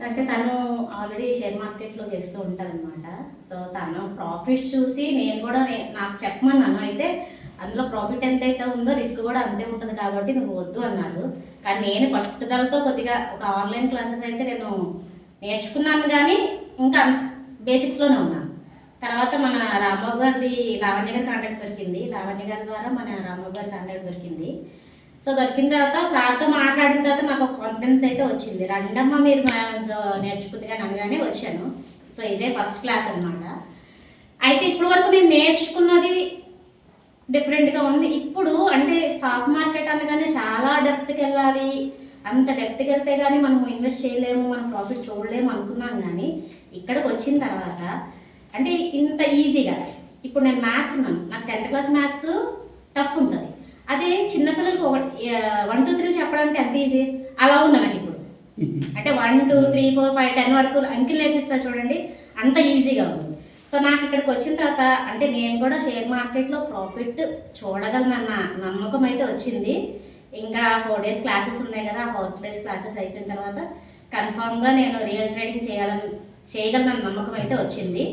So అంటే తను already share మార్కెట్లో చేస్తూ ఉంటారనమాట సో తను ప్రాఫిట్స్ చూసి నేను కూడా నాకు చెప్పమన్నాను. అయితే అందులో ప్రాఫిట్ ఎంత అయితే ఉందో రిస్క్ కూడా అంతే ఉంటుంది కాబట్టి నువ్వు వద్దు అన్నారు కానీ నేను పట్టుదలతో కొద్దిగా ఒక ఆన్లైన్ క్లాసెస్ అయితే నేను నేర్చుకున్నాను కానీ ఇంకా బేసిక్స్లోనే ఉన్నాను తర్వాత మన రాంబాబు గారిది లావణ్య గారి కాంటాక్ట్ దొరికింది. లావణ్య గారి ద్వారా మన రాంబాబు గారి కాంటాక్ట్ దొరికింది. సో దొరికిన తర్వాత సార్తో మాట్లాడిన తర్వాత నాకు కాన్ఫిడెన్స్ అయితే వచ్చింది. రండమ్మ మీరు మా నేర్చుకుంది కానీ అనగానే వచ్చాను. సో ఇదే ఫస్ట్ క్లాస్ అన్నమాట. అయితే ఇప్పుడు వరకు నేను నేర్చుకున్నది డిఫరెంట్గా ఉంది. ఇప్పుడు అంటే స్టాక్ మార్కెట్ అనగానే చాలా డెప్త్కి వెళ్ళాలి. అంత డెప్త్కి వెళ్తే కానీ మనం ఇన్వెస్ట్ చేయలేము మనం ప్రాఫిట్ చూడలేము అనుకున్నాం కానీ ఇక్కడికి వచ్చిన తర్వాత అంటే ఇంత ఈజీగా ఇప్పుడు నేను మ్యాథ్స్ ఉన్నాను. నాకు టెన్త్ క్లాస్ మ్యాథ్స్ టఫ్ ఉంటుంది. అదే చిన్నపిల్లలకి ఒక వన్ టూ త్రీ చెప్పడానికి ఎంత ఈజీ అలా ఉంది నాకు ఇప్పుడు. అంటే one two three four five ten వరకు అంకిల్ నేర్పిస్తా చూడండి అంత ఈజీగా ఉంది. సో నాకు ఇక్కడికి వచ్చిన తర్వాత అంటే నేను కూడా షేర్ మార్కెట్లో ప్రాఫిట్ చూడగలనన్న నమ్మకం అయితే వచ్చింది. ఇంకా ఫోర్ డేస్ క్లాసెస్ ఉన్నాయి కదా ఆ ఫోర్ డేస్ క్లాసెస్ అయిపోయిన తర్వాత కన్ఫామ్గా నేను రియల్ ట్రేడింగ్ చేయాలని చేయగలనన్న నమ్మకం అయితే వచ్చింది.